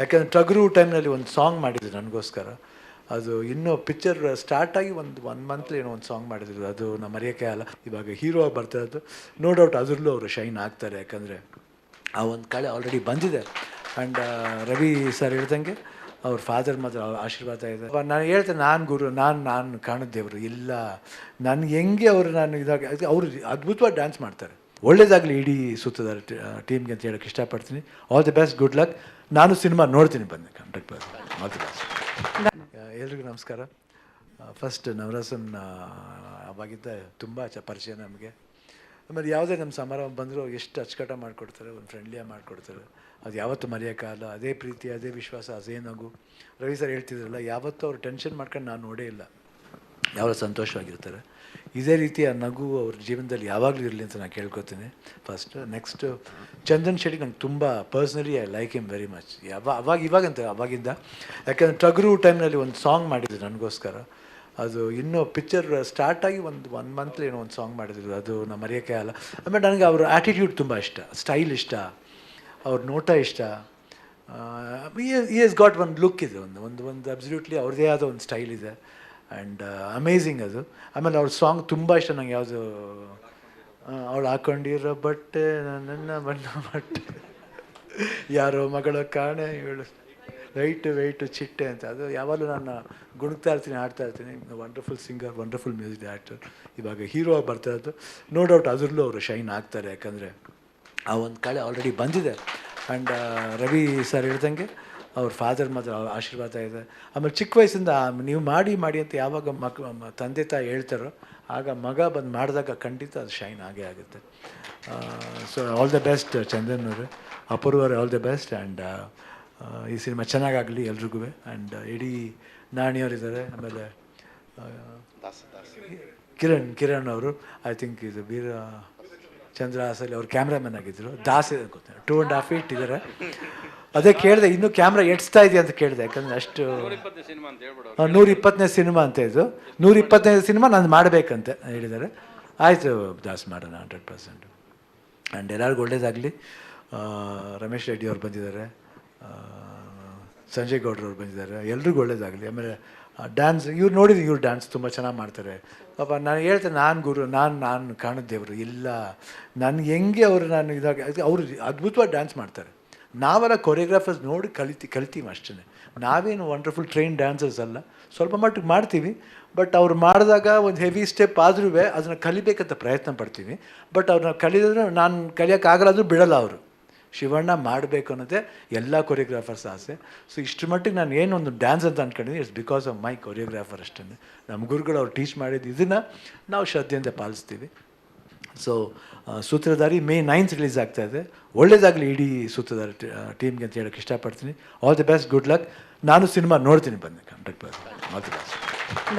ಯಾಕೆಂದರೆ ಟಗರು ಟೈಮ್ನಲ್ಲಿ ಒಂದು ಸಾಂಗ್ ಮಾಡಿದ್ರು ನನಗೋಸ್ಕರ. ಅದು ಇನ್ನೂ ಪಿಕ್ಚರ್ ಸ್ಟಾರ್ಟ್ ಆಗಿ ಒಂದು ಒನ್ ಮಂತ್ ಏನೋ ಒಂದು ಸಾಂಗ್ ಮಾಡಿದ್ರು. ಅದು ನಮ್ಮ ಮರೆಯೋಕ್ಕೆ ಅಲ್ಲ, ಇವಾಗ ಹೀರೋ ಆಗಿ ಬರ್ತಾ ಇದ್ದು ನೋ ಡೌಟ್ ಅದರಲ್ಲೂ ಅವರು ಶೈನ್ ಆಗ್ತಾರೆ. ಯಾಕಂದರೆ ಆ ಒಂದು ಕಳೆ ಆಲ್ರೆಡಿ ಬಂದಿದೆ. ಆ್ಯಂಡ್ ರವಿ ಸರ್ ಹೇಳ್ದಂಗೆ ಅವ್ರ ಫಾದರ್ ಮಾತ್ರ ಆಶೀರ್ವಾದ ಇದೆ. ನಾನು ಹೇಳ್ತೇನೆ, ನಾನು ಗುರು, ನಾನು ನಾನು ಕಾಣೋದು ದೇವರು. ಇಲ್ಲ, ನನಗೆ ಹೆಂಗೆ ಅವರು ನಾನು ಇದಾಗ ಅವರು ಅದ್ಭುತವಾಗಿ ಡ್ಯಾನ್ಸ್ ಮಾಡ್ತಾರೆ. ಒಳ್ಳೇದಾಗಲಿ ಇಡೀ ಸುತ್ತದ ಟೀಮ್ಗೆ ಅಂತ ಹೇಳೋಕ್ಕೆ ಇಷ್ಟಪಡ್ತೀನಿ. All the best good luck ನಾನು ಸಿನಿಮಾ ನೋಡ್ತೀನಿ ಬನ್ನಿ hundred percent all the best ಎಲ್ರಿಗೂ ನಮಸ್ಕಾರ. ಫಸ್ಟ್ ನವರಸನ್ ಅವಾಗಿದ್ದ ತುಂಬ ಚ ಪರಿಚಯ ನಮಗೆ. ಆಮೇಲೆ ಯಾವುದೇ ನಮ್ಮ ಸಮಾರಂಭ ಬಂದರೂ ಎಷ್ಟು ಅಚ್ಚುಕಟ್ಟ ಮಾಡಿಕೊಡ್ತಾರೆ ಒಂದು ಫ್ರೆಂಡ್ಲಿಯಾಗಿ ಮಾಡಿಕೊಡ್ತಾರೆ. ಅದು ಯಾವತ್ತೂ ಮರೆಯೋಕ್ಕಾಗಲ್ಲ ಅದೇ ಪ್ರೀತಿ ಅದೇ ವಿಶ್ವಾಸ ಅದೇ ನಗು. ರವಿ ಸರ್ ಹೇಳ್ತಿದ್ರಲ್ಲ ಯಾವತ್ತೂ ಅವ್ರು ಟೆನ್ಷನ್ ಮಾಡ್ಕೊಂಡು ನಾನು ನೋಡೇ ಇಲ್ಲ. ಯಾವಾಗ ಸಂತೋಷವಾಗಿರ್ತಾರೆ. ಇದೇ ರೀತಿಯ ನಗು ಅವ್ರ ಜೀವನದಲ್ಲಿ ಯಾವಾಗಲೂ ಇರಲಿ ಅಂತ ನಾನು ಕೇಳ್ಕೊತೀನಿ. ಫಸ್ಟ್ ನೆಕ್ಸ್ಟ್ ಚಂದನ್ ಶೆಟ್ಟಿ ನಂಗೆ ತುಂಬ personally I like him very much ಯಾವ, ಅವಾಗ ಇವಾಗಂತ ಅವಾಗಿಂದ. ಯಾಕೆಂದರೆ ಟಗರು ಟೈಮ್ನಲ್ಲಿ ಒಂದು ಸಾಂಗ್ ಮಾಡಿದ್ರು ನನಗೋಸ್ಕರ. ಅದು ಇನ್ನೂ ಪಿಕ್ಚರ್ ಸ್ಟಾರ್ಟ್ ಆಗಿ ಒಂದು ಒನ್ ಮಂತ್ಲಿ ಏನೋ ಒಂದು ಸಾಂಗ್ ಮಾಡಿದ್ರು. ಅದು ನಮ್ಮ ಮರೆಯೋಕ್ಕೆ ಅಲ್ಲ ಆಮೇಲೆ ನನಗೆ ಅವ್ರ ಆ್ಯಟಿಟ್ಯೂಡ್ ತುಂಬ ಇಷ್ಟ. ಸ್ಟೈಲ್ ಇಷ್ಟ. ಅವ್ರ ನೋಟ ಇಷ್ಟ. ಈ ಎಸ್ ಗಾಟ್ ಒಂದು ಲುಕ್ ಇದೆ, ಒಂದು ಒಂದು ಒಂದು ಅಬ್ಸಲ್ಯೂಟ್ಲಿ ಅವ್ರದ್ದೇ ಆದ ಒಂದು ಸ್ಟೈಲ್ ಇದೆ. ಆ್ಯಂಡ್ ಅಮೇಝಿಂಗ್ ಅದು. ಆಮೇಲೆ ಅವ್ರ ಸಾಂಗ್ ತುಂಬ ಇಷ್ಟ ನಂಗೆ, ಯಾವುದು ಅವಳು ಹಾಕೊಂಡಿರೋ ಬಟ್ಟೆ ನನ್ನ ಬಣ್ಣ ಬಟ್ಟೆ. ಯಾರೋ ಮಗಳ ಕಾಣೆ, ಇವಳು ವೈಟು ವೆಯ್ಟು ಚಿಟ್ಟೆ ಅಂತ. ಅದು ಯಾವಾಗಲೂ ನಾನು ಗುಣಗ್ತಾ ಇರ್ತೀನಿ ಆಡ್ತಾ ಇರ್ತೀನಿ. Wonderful singer wonderful music actor ಇವಾಗ ಹೀರೋ ಆಗಿ ಬರ್ತಾ ಇರೋದು. ನೋ ಡೌಟ್ ಅದರಲ್ಲೂ ಅವರು ಶೈನ್ ಆಗ್ತಾರೆ. ಯಾಕಂದರೆ ಆ ಒಂದು ಕಳೆ ಆಲ್ರೆಡಿ ಬಂದಿದೆ. ಆ್ಯಂಡ್ ರವಿ ಸರ್ ಹೇಳ್ದಂಗೆ ಅವ್ರ ಫಾದರ್ ಮಾತ್ರ ಆಶೀರ್ವಾದ ಇದೆ. ಆಮೇಲೆ ಚಿಕ್ಕ ವಯಸ್ಸಿಂದ ನೀವು ಮಾಡಿ ಮಾಡಿ ಅಂತ ಯಾವಾಗ ಮಕ್ ತಂದೆ ತಾಯಿ ಹೇಳ್ತಾರೋ, ಆಗ ಮಗ ಬಂದು ಮಾಡಿದಾಗ ಖಂಡಿತ ಅದು ಶೈನ್ ಆಗೇ ಆಗುತ್ತೆ. So all the best Chandan ಅವರು. ಅಪೂರ್ವರು ಆಲ್ ದ ಬೆಸ್ಟ್ ಆ್ಯಂಡ್ ಈ ಸಿನಿಮಾ ಚೆನ್ನಾಗಾಗಲಿ ಎಲ್ರಿಗೂ ಆ್ಯಂಡ್ ಇಡೀ ನಾಣಿಯವರಿದ್ದಾರೆ. ಆಮೇಲೆ ಕಿರಣ್ ಕಿರಣ್ ಅವರು ಐ ಥಿಂಕ್ ಇದು ವೀರ ಚಂದ್ರ ಹಾಸಲಿ ಅವ್ರು ಕ್ಯಾಮ್ರಾಮನ್ ಆಗಿದ್ದರು ದಾಸ್ ಗೊತ್ತಿಲ್ಲ ಟೂ ಆ್ಯಂಡ್ ಹಾಫ್ ಫೀಟ್ ಇದ್ದಾರೆ ಅದೇ ಕೇಳಿದೆ ಇನ್ನೂ ಕ್ಯಾಮ್ರಾ ಎಡ್ಸ್ತಾ ಇದೆಯಾ ಅಂತ ಕೇಳಿದೆ ಯಾಕಂದ್ರೆ ಅಷ್ಟು ನೂರ ಇಪ್ಪತ್ತನೇ ಸಿನಿಮಾ ಅಂತ ಇದು. ನೂರ ಇಪ್ಪತ್ತನೇ ಸಿನಿಮಾ ನಾನು ಮಾಡಬೇಕಂತೆ ಹೇಳಿದ್ದಾರೆ. ಆಯಿತು ದಾಸ್ ಮಾಡೋಣ ಹಂಡ್ರೆಡ್ ಪರ್ಸೆಂಟ್. ಆ್ಯಂಡ್ ಎಲ್ಲರಿಗೂ ಒಳ್ಳೇದಾಗಲಿ. ರಮೇಶ್ ರೆಡ್ಡಿ ಅವ್ರು ಬಂದಿದ್ದಾರೆ. ಸಂಜಯ್ ಗೌಡ್ರವ್ರು ಬಂದಿದ್ದಾರೆ. ಎಲ್ರಿಗೂ ಒಳ್ಳೇದಾಗಲಿ. ಆಮೇಲೆ ಡ್ಯಾನ್ಸ್ ಇವ್ರು ನೋಡಿದ್ರು ಇವ್ರು ಡ್ಯಾನ್ಸ್ ತುಂಬ ಚೆನ್ನಾಗಿ ಮಾಡ್ತಾರೆ. ಪಾಪ ನಾನು ಹೇಳ್ತೇನೆ ನಾನು ಗುರು ನಾನು ನಾನು ಕಾಣೋದು ದೇವರು ಇಲ್ಲ. ನನಗೆ ಹೆಂಗೆ ಅವರು ನಾನು ಇದಾಗ ಅವರು ಅದ್ಭುತವಾಗಿ ಡ್ಯಾನ್ಸ್ ಮಾಡ್ತಾರೆ. ನಾವೆಲ್ಲ ಕೊರಿಯೋಗ್ರಾಫರ್ಸ್ ನೋಡಿ ಕಲಿತಿ, ಕಲಿತೀವಿ ಅಷ್ಟೇ ನಾವೇನು ವಂಡರ್ಫುಲ್ ಟ್ರೈನ್ ಡ್ಯಾನ್ಸರ್ಸ್ ಅಲ್ಲ. ಸ್ವಲ್ಪ ಮಟ್ಟಿಗೆ ಮಾಡ್ತೀವಿ. ಬಟ್ ಅವ್ರು ಮಾಡಿದಾಗ ಒಂದು ಹೆವಿ ಸ್ಟೆಪ್ ಆದ್ರೂ ಅದನ್ನು ಕಲಿಬೇಕಂತ ಪ್ರಯತ್ನ ಪಡ್ತೀವಿ. ಬಟ್ ಅವ್ರನ್ನ ಕಲಿದ್ರೆ ನಾನು ಕಲಿಯೋಕ್ಕಾಗಲ್ಲಾದರೂ ಬಿಡಲ್ಲ ಅವರು. ಶಿವಣ್ಣ ಮಾಡಬೇಕು ಅನ್ನೋದೇ ಎಲ್ಲ ಕೊರಿಯೋಗ್ರಾಫರ್ಸ್ ಆಸೆ. ಸೊ ಇಷ್ಟು ಮಟ್ಟಿಗೆ ನಾನು ಏನು ಒಂದು ಡ್ಯಾನ್ಸ್ ಅಂತ ಅಂದ್ಕೊಂಡಿದ್ದೀನಿ it's because of my choreographer ಅಷ್ಟೇ ನಮ್ಮ ಗುರುಗಳು ಅವ್ರು ಟೀಚ್ ಮಾಡಿದ್ದು ಇದನ್ನು ನಾವು ಶ್ರದ್ಧೆಯಿಂದ ಪಾಲಿಸ್ತೀವಿ. So Sutradhari May ninth release ಆಗ್ತಾ ಇದೆ. ಒಳ್ಳೇದಾಗಲಿ ಇಡೀ ಸೂತ್ರಧಾರಿ ಟೀಮ್ಗೆ ಅಂತ ಹೇಳೋಕ್ಕೆ ಇಷ್ಟಪಡ್ತೀನಿ. All the best good luck ನಾನು ಸಿನಿಮಾ ನೋಡ್ತೀನಿ ಬನ್ನಿ ಹಂಡ್ರೆಡ್ ಆಲ್ ದಿ ಬೆಸ್ಟ್